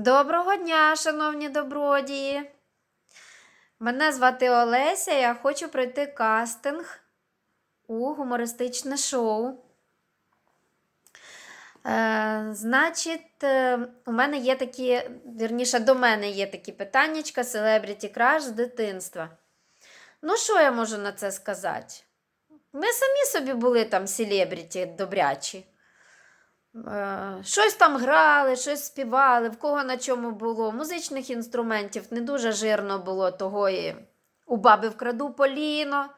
Доброго дня, шановні добродії. Мене звати Олеся, я хочу пройти кастинг у гумористичне шоу. Е, значить, е, у мене є такі, вірніше, до мене є такі питаннячка Celebrity Crush з дитинства. Ну, що я можу на це сказати? Ми самі собі були там селебріті добрячі. Е, Щось там грали, щось співали, в кого на чому було. Музичних інструментів не дуже жирно було того і у баби вкраду поліно,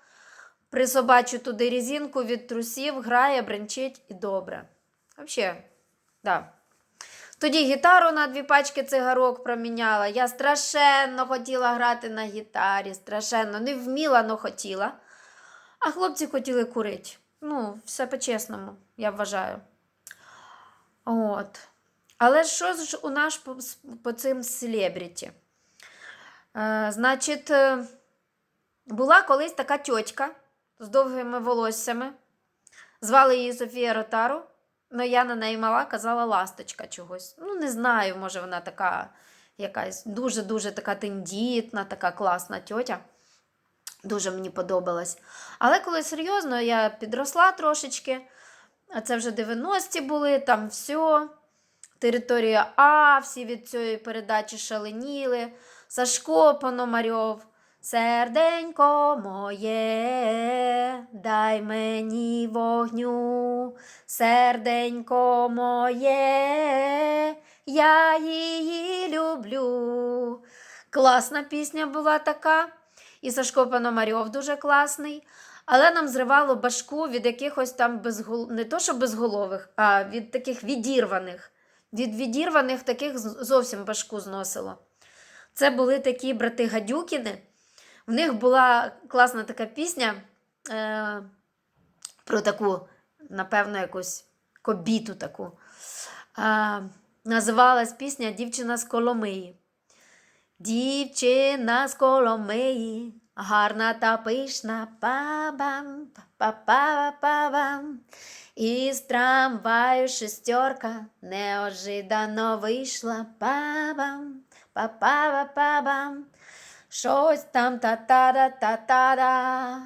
присобачу туди різинку від трусів, грає, бренчить і добре. Взагалі, да. Тоді гітару на дві пачки цигарок проміняла. Я страшенно хотіла грати на гітарі, страшенно не вміла, але хотіла. А хлопці хотіли курити. Ну, все по-чесному, я вважаю. От. Але що ж у нас по, по цим селебріті? Е, значить, е, була колись така тьотька з довгими волоссями. Звали її Софія Ротару. Ну, я на неї мала, казала ласточка чогось. Ну, не знаю, може, вона така якась дуже-дуже така тендітна, така класна тьотя. Дуже мені подобалась. Але коли серйозно, я підросла трошечки. А це вже 90-ті були, там все. Територія А, всі від цієї передачі шаленіли. Сашко Пономарьов. Серденько моє, дай мені вогню, серденько моє, я її люблю. Класна пісня була така. І Сашко Пономарьов дуже класний. Але нам зривало башку від якихось там безгол... не то що безголових, а від таких відірваних. Від відірваних таких зовсім башку зносило. Це були такі брати Гадюкіни. В них була класна така пісня е... про таку, напевно, якусь кобіту таку. Е... Називалась пісня Дівчина з Коломиї. Дівчина з Коломиї, гарна та пишна, па-бам, па-па-па-бам. Із трамваю шестерка неожиданно вийшла, па-бам, па-па-па-бам. Щось там та-та-да-та-та-да,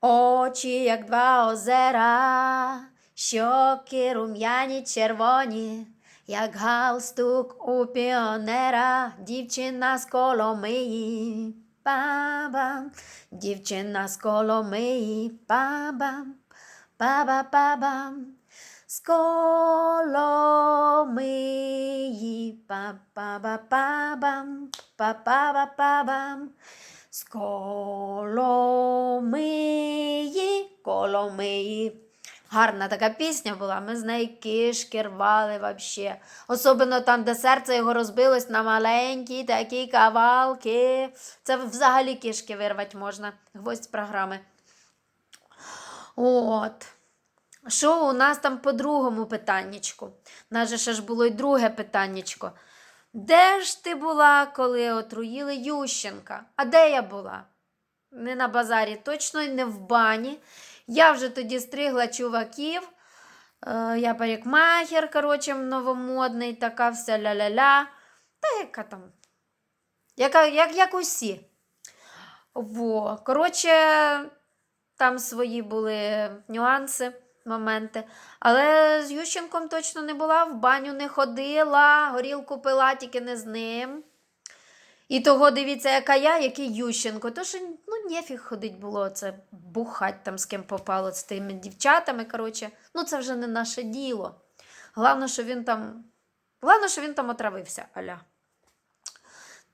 очі, як два озера, щоки рум'яні червоні, як галстук у піонера, дівчина з Коломиї, па-бам, дівчина з Коломиї, па-бам, па-ба-па-бам, з Коломиї, па-па-ба-па-бам, па-па-ба-па-бам, з Коломиї, Коломиї. Гарна така пісня була, ми з неї кишки рвали вообще. Особливо там, де серце його розбилось на маленькі такі кавалки. Це взагалі кишки вирвати можна. Гвоздь програми. От. Що у нас там по другому питаннячку? У нас же ще ж було й друге питаннячко. Де ж ти була, коли отруїли Ющенка? А де я була? Не на базарі, точно й не в бані. Я вже тоді стригла чуваків. Е, я парикмахер, коротше, новомодний, така вся ля-ля-ля. Та яка там? Яка, як, як усі. Во. Коротше, там свої були нюанси, моменти. Але з Ющенком точно не була, в баню не ходила, горілку пила тільки не з ним. І того дивіться, яка я, який Ющенко. То що ну, нефіг ходить було це бухать там з ким попало з тими дівчатами. коротше. Ну, це вже не наше діло. Головне, що він там. Головне, що він там отравився, аля.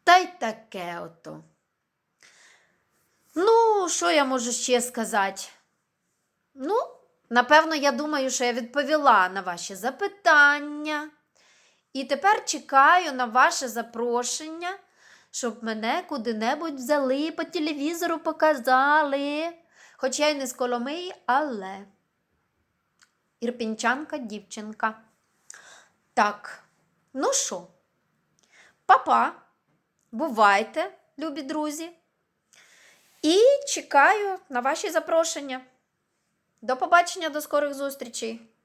Та й таке ото. Ну, що я можу ще сказати? Ну, напевно, я думаю, що я відповіла на ваші запитання. І тепер чекаю на ваше запрошення, щоб мене куди-небудь взяли по телевізору показали. Хоч я й не з Коломиї, але ірпінчанка дівчинка. Так, ну що, папа, бувайте, любі друзі. І чекаю на ваші запрошення. До побачення, до скорих зустрічей!